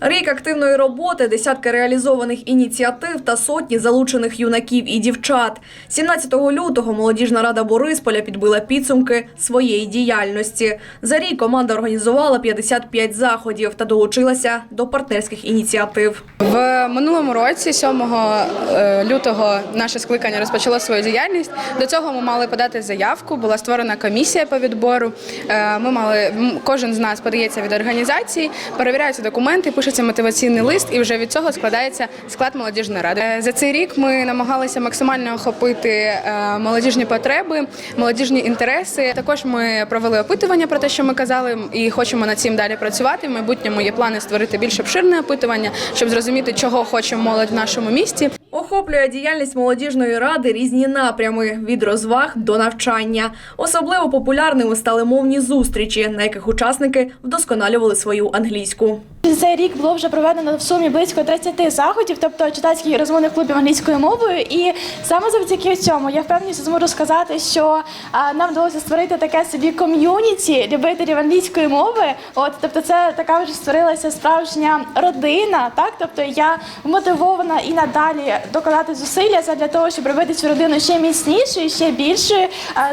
Рік активної роботи, десятки реалізованих ініціатив та сотні залучених юнаків і дівчат. 17 лютого молодіжна рада Борисполя підбила підсумки своєї діяльності. За рік команда організувала 55 заходів та долучилася до партнерських ініціатив. В минулому році, 7 е, лютого, наше скликання розпочало свою діяльність. До цього ми мали подати заявку. Була створена комісія по відбору. Е, Ми мали кожен з нас подається від організації, перевіряються документи, пишеться мотиваційний лист, і вже від цього складається склад молодіжної ради. Е, За цей рік ми намагалися максимально охопити е, молодіжні потреби, молодіжні інтереси. Також ми провели опитування про те, що ми казали, і хочемо над цим далі працювати. В майбутньому є плани створити більш обширне опитування, щоб зрозуміти, чого хоче молодь в нашому місті. Охоплює діяльність молодіжної ради різні напрями від розваг до навчання. Особливо популярними стали мовні зустрічі, на яких учасники вдосконалювали свою англійську. Цей рік було вже проведено в сумі близько 30 заходів, тобто читацьких і розмовних клубів англійською мовою. І саме завдяки цьому я впевнена, зможу сказати, що нам вдалося створити таке собі ком'юніті любителів англійської мови. От тобто, це така вже створилася справжня родина. Так, тобто я мотивована і надалі докладати зусилля для того, щоб робити цю родину ще міцнішою, ще більшою.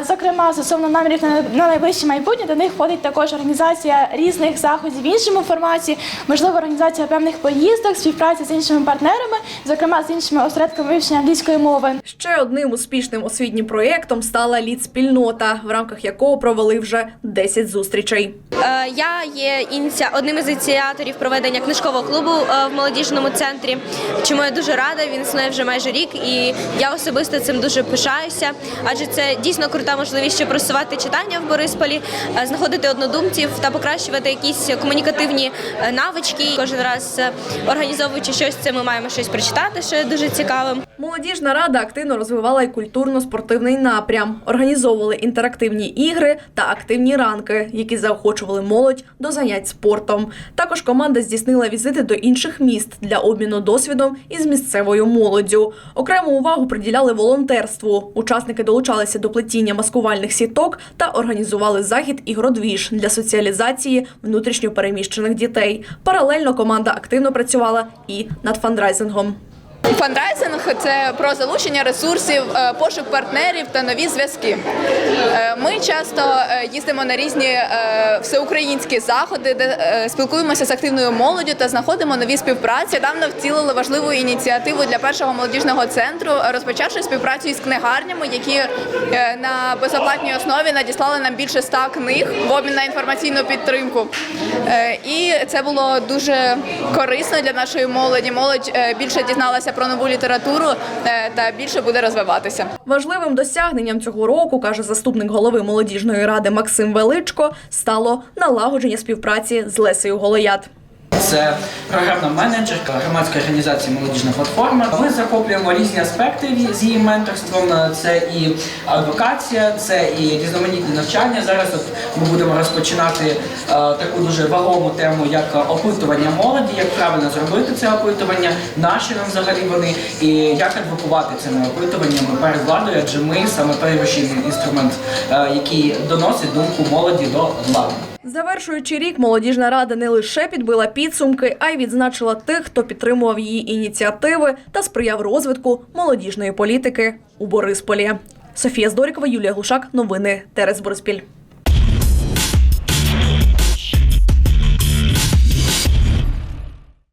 Зокрема, стосовно намірів на на найближче майбутнє до них входить також організація різних заходів в іншому форматі, можливо, організація певних поїздок, співпраця з іншими партнерами, зокрема з іншими осередками вивчення англійської мови. Ще одним успішним освітнім проєктом стала лід-спільнота, в рамках якого провели вже 10 зустрічей. Е, Я є ініці... одним із ініціаторів проведення книжкового клубу е, в молодіжному центрі. Чому я дуже рада. Він існує вже майже рік, і я особисто цим дуже пишаюся. Адже це дійсно крута можливість щоб просувати читання в Борисполі, е, знаходити однодумців та покращувати якісь комунікативні навички. Кожен раз е, організовуючи щось, це ми маємо щось прочитати, що дуже цікавим. Молодіжна рада активно розвивала і культурно-спортивний напрям, організовували інтерактивні ігри та активні ранки, які заохочували молодь до занять спортом. Також команда здійснила візити до інших міст для обміну досвідом із місцевою молоддю. Окрему увагу приділяли волонтерству. Учасники долучалися до плетіння маскувальних сіток та організували захід ігродвіж для соціалізації внутрішньопереміщених дітей. Паралельно команда активно працювала і над фандрайзингом. Фандрайзинг це про залучення ресурсів, е, пошук партнерів та нові зв'язки. Е, Ми часто е, їздимо на різні всеукраїнські заходи, де спілкуємося з активною молоддю та знаходимо нові співпраці. Давно втілили важливу ініціативу для першого молодіжного центру, розпочавши співпрацю із книгарнями, які на безоплатній основі надіслали нам більше ста книг в обмін на інформаційну підтримку. І це було дуже корисно для нашої молоді. Молодь більше дізналася про нову літературу е, та більше буде розвиватися. Важливим досягненням цього року, каже заступник голови молодіжної ради Максим Величко, стало налагодження співпраці з Лесею Голоят. Це програмна менеджерка громадської організації Молодіжна платформа. Ми захоплюємо різні аспекти з її менторством. Це і адвокація, це і різноманітні навчання. Зараз от ми будемо розпочинати е, таку дуже вагому тему, як опитування молоді, як правильно зробити це опитування, наші нам взагалі вони, і як адвокувати цими опитуваннями перед владою, адже ми саме той рушійний інструмент, е, який доносить думку молоді до влади. Завершуючи рік, молодіжна рада не лише підбила підсумки, а й відзначила тих, хто підтримував її ініціативи та сприяв розвитку молодіжної політики у Борисполі. Софія Здорікова, Юлія Глушак. Новини Терес Бориспіль.